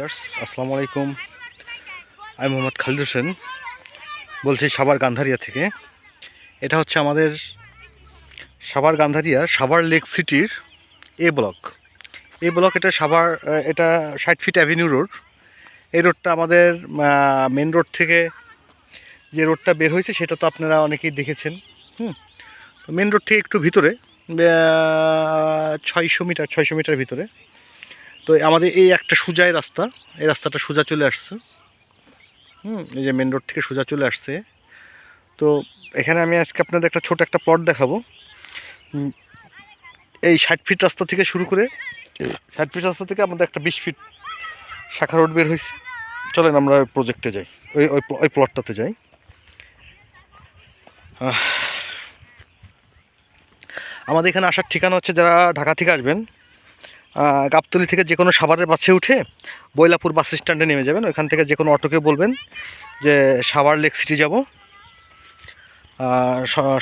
Years আসসালামু আলাইকুম। আমি মোহাম্মদ খালিদ হোসেন, বলছি সাভার গান্ধারিয়া থেকে। এটা হচ্ছে আমাদের সাভার গান্ধারিয়া, সাভার লেক সিটির এ ব্লক। এ ব্লক এটা সাভার, এটা ষাট ফিট অ্যাভিনিউ রোড। এই রোডটা আমাদের মেন রোড থেকে যে রোডটা বের হয়েছে, সেটা তো আপনারা অনেকেই দেখেছেন। হুম মেন রোড থেকে একটু ভিতরে ছয়শো মিটার ছয়শো মিটার ভিতরে। তো আমাদের এই একটা সোজাই রাস্তা, এই রাস্তাটা সোজা চলে আসছে। হুম, এই যে মেন রোড থেকে সোজা চলে আসছে। তো এখানে আমি আজকে আপনাদের একটা ছোট একটা প্লট দেখাবো। এই ষাট ফিট রাস্তা থেকে শুরু করে, ষাট ফিট রাস্তা থেকে আমাদের একটা বিশ ফিট শাখা রোড বের হয়েছে। চলেন আমরা ওই প্রজেক্টে যাই, ওই ওই ওই প্লটটাতে যাই। আমাদের এখানে আসার ঠিকানা হচ্ছে যারা ঢাকা থেকে আসবেন গাবতলি থেকে যে কোনো সাভারের বাসে উঠে বৈলাপুর বাস স্ট্যান্ডে নেমে যাবেন। ওইখান থেকে যে কোনো অটোকে বলবেন যে, সাভার লেক সিটি যাব।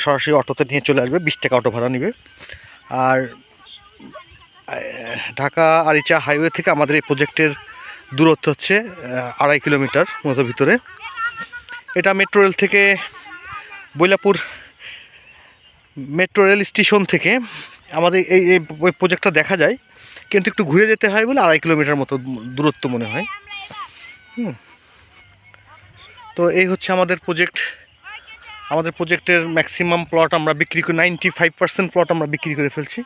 সরাসরি অটোতে নিয়ে চলে আসবে, বিশ টাকা অটো ভাড়া নেবে। আর ঢাকা আরিচা হাইওয়ে থেকে আমাদের এই প্রজেক্টের দূরত্ব হচ্ছে আড়াই কিলোমিটার মতো ভিতরে। এটা মেট্রো রেল থেকে বৈলাপুর মেট্রো রেল স্টেশন থেকে আমাদের এই প্রজেক্টটা দেখা যায়। কিন্তু একটু ঘুরে যেতে হয় বলে আড়াই কিলোমিটার মতো দূরত্ব মনে হয়। হুম। তো এই হচ্ছে আমাদের প্রজেক্ট আমাদের প্রজেক্টের ম্যাক্সিমাম প্লট আমরা বিক্রি করে নাইনটি ফাইভ পার্সেন্ট প্লট আমরা বিক্রি করে ফেলছি।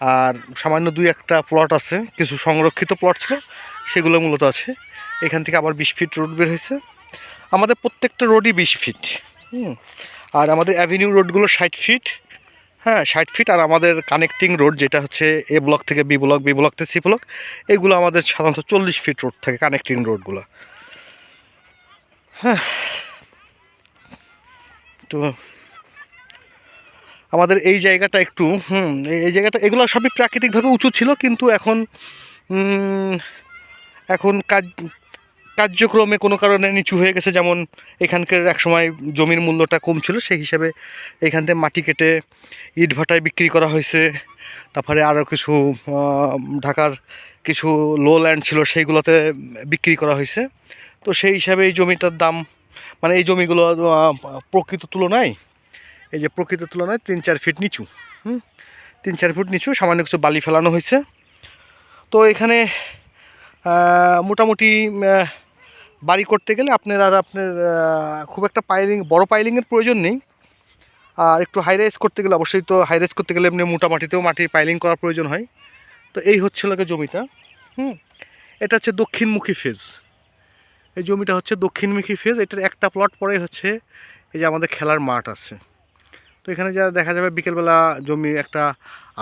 আর সামান্য দুই একটা প্লট আছে, কিছু সংরক্ষিত প্লট ছিল সেগুলো মূলত আছে। এখান থেকে আবার বিশ ফিট রোড বের হয়েছে। আমাদের প্রত্যেকটা রোডই বিশ ফিট হুম। আর আমাদের অ্যাভিনিউ রোডগুলো ষাট ফিট হ্যাঁ ষাট ফিট আর আমাদের কানেক্টিং রোড যেটা হচ্ছে এ ব্লক থেকে বি ব্লক বি ব্লক থেকে সি ব্লক এগুলো আমাদের সাধারণত চল্লিশ ফিট রোড থাকে কানেক্টিং রোডগুলো হ্যাঁ। তো আমাদের এই জায়গাটা একটু, হুম, এই- জায়গাটা, এগুলো সবই প্রাকৃতিকভাবে উঁচু ছিল, কিন্তু এখন এখন কাজ কার্যক্রমে কোনো কারণে নিচু হয়ে গেছে, যেমন এখানকার এক সময় জমির মূল্যটা কম ছিল, সেই হিসাবে এখান থেকে মাটি কেটে ইট ভাটায় বিক্রি করা হয়েছে। তারপরে আরও কিছু ঢাকার কিছু লো ল্যান্ড ছিল, সেইগুলোতে বিক্রি করা হয়েছে। তো সেই হিসাবে এই জমিটার দাম মানে এই জমিগুলো প্রকৃত তুলনায়, এই যে প্রকৃত তুলনায় তিন চার ফিট নিচু, হুম? তিন চার ফুট নিচু, সামান্য কিছু বালি ফেলানো হয়েছে। তো এখানে মোটামুটি বাড়ি করতে গেলে আপনার আর আপনার খুব একটা পাইলিং, বড় পাইলিংয়ের প্রয়োজন নেই। আর একটু হাই রাইজ করতে গেলে অবশ্যই তো হাই রাইজ করতে গেলে এমনি মোটা মাটিতেও মাটির পাইলিং করার প্রয়োজন হয়। তো এই হচ্ছে লাগে জমিটা, হুম? এটা হচ্ছে দক্ষিণমুখী ফেজ এই জমিটা হচ্ছে দক্ষিণমুখী ফেজ এটার একটা প্লট পরে হচ্ছে এই যে আমাদের খেলার মাঠ আছে। তো এখানে যা দেখা যাবে বিকেলবেলা জমি একটা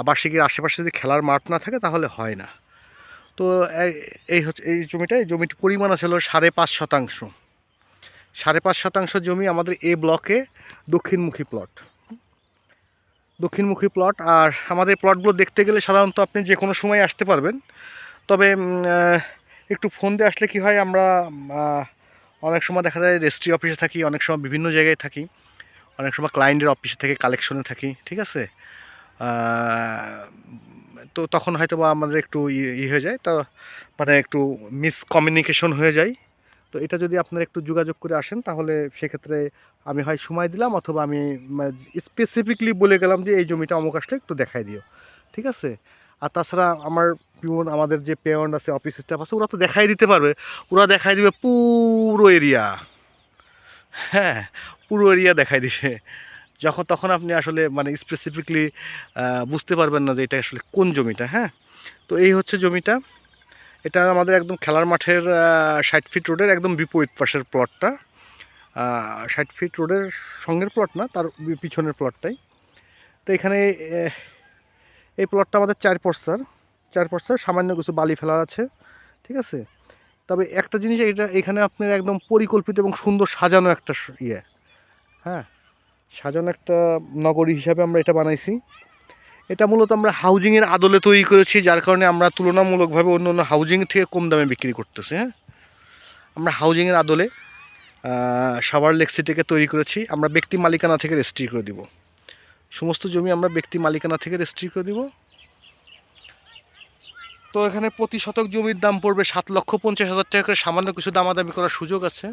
আবাসিকের আশেপাশে যদি খেলার মাঠ না থাকে তাহলে হয় না। তো এই- হচ্ছে, এই জমিটা, এই জমিটি পরিমাণ আছে হলো সাড়ে পাঁচ শতাংশ। সাড়ে পাঁচ শতাংশ জমি আমাদের এ ব্লকে দক্ষিণমুখী প্লট দক্ষিণমুখী প্লট আর আমাদের প্লটগুলো দেখতে গেলে সাধারণত আপনি যে কোনো সময় আসতে পারবেন। তবে একটু ফোন দিয়ে আসলে কি হয়, আমরা অনেক সময় দেখা যায় রেজিস্ট্রি অফিসে থাকি, অনেক সময় বিভিন্ন জায়গায় থাকি, অনেক সময় ক্লায়েন্টের অফিসে থেকে কালেকশনে থাকি, ঠিক আছে? তো তখন হয়তো বা আমাদের একটু ই- হয়ে যায়। তো মানে একটু মিসকমিউনিকেশন হয়ে যায়। তো এটা যদি আপনারা একটু যোগাযোগ করে আসেন, তাহলে সেক্ষেত্রে আমি হয় সময় দিলাম অথবা আমি স্পেসিফিকলি বলে গেলাম যে, এই জমিটা অমুক আসলে একটু দেখাই দিও। ঠিক আছে? আর তাছাড়া আমার পিওন আমাদের যে পেয়ন আছে অফিস স্টাফ আছে, ওরা তো দেখাই দিতে পারবে। ওরা দেখাই দিবে পুরো এরিয়া হ্যাঁ পুরো এরিয়া দেখাই দিবে। যখন তখন আপনি আসলে মানে স্পেসিফিকলি বুঝতে পারবেন না যে এটা আসলে কোন জমিটা হ্যাঁ? তো এই হচ্ছে জমিটা। এটা আমাদের একদম খেলার মাঠের ষাট ফিট রোডের একদম বিপরীত পাশের প্লটটা ষাট ফিট রোডের সঙ্গের প্লট না, তার পিছনের প্লটটাই তো এখানে এই প্লটটা আমাদের চার পর্সার চার পর্সার সামান্য কিছু বালি ফেলার আছে, ঠিক আছে? তবে একটা জিনিস এটা এখানে আপনার একদম পরিকল্পিত এবং সুন্দর সাজানো একটা ইয়ে হ্যাঁ? সাজানো একটা নগরী হিসাবে আমরা এটা বানাইছি। এটা মূলত আমরা হাউজিংয়ের আদলে তৈরি করেছি যার কারণে আমরা তুলনামূলকভাবে অন্য অন্য হাউজিং থেকে কম দামে বিক্রি করতেছি হ্যাঁ? আমরা হাউজিংয়ের আদলে আহ, সাভার লেক সিটিকে তৈরি করেছি। আমরা ব্যক্তি মালিকানা থেকে রেজিস্ট্রি করে দিব। সমস্ত জমি আমরা ব্যক্তি মালিকানা থেকে রেজিস্ট্রি করে দিব। তো এখানে প্রতি শতক জমির দাম পড়বে সাত লক্ষ পঞ্চাশ হাজার টাকা করে। সামান্য কিছু দামাদামি করার সুযোগ আছে।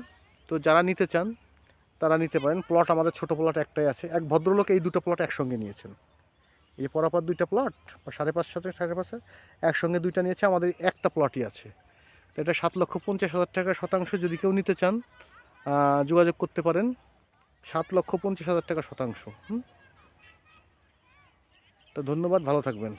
তো যারা নিতে চান তারা নিতে পারেন। প্লট আমাদের ছোট প্লট একটাই আছে। এক ভদ্রলোক এই দুটো প্লট একসঙ্গে নিয়েছেন। এই পরাপর দুইটা প্লট বা সাড়ে পাঁচ শতক সাড়ে পাঁচে একসঙ্গে দুইটা নিয়েছে, আমাদের একটা প্লটই আছে। তো এটা সাত লক্ষ পঞ্চাশ হাজার টাকা শতাংশ যদি কেউ নিতে চান যোগাযোগ করতে পারেন। সাত লক্ষ পঞ্চাশ হাজার টাকা শতাংশ। তো ধন্যবাদ, ভালো থাকবেন।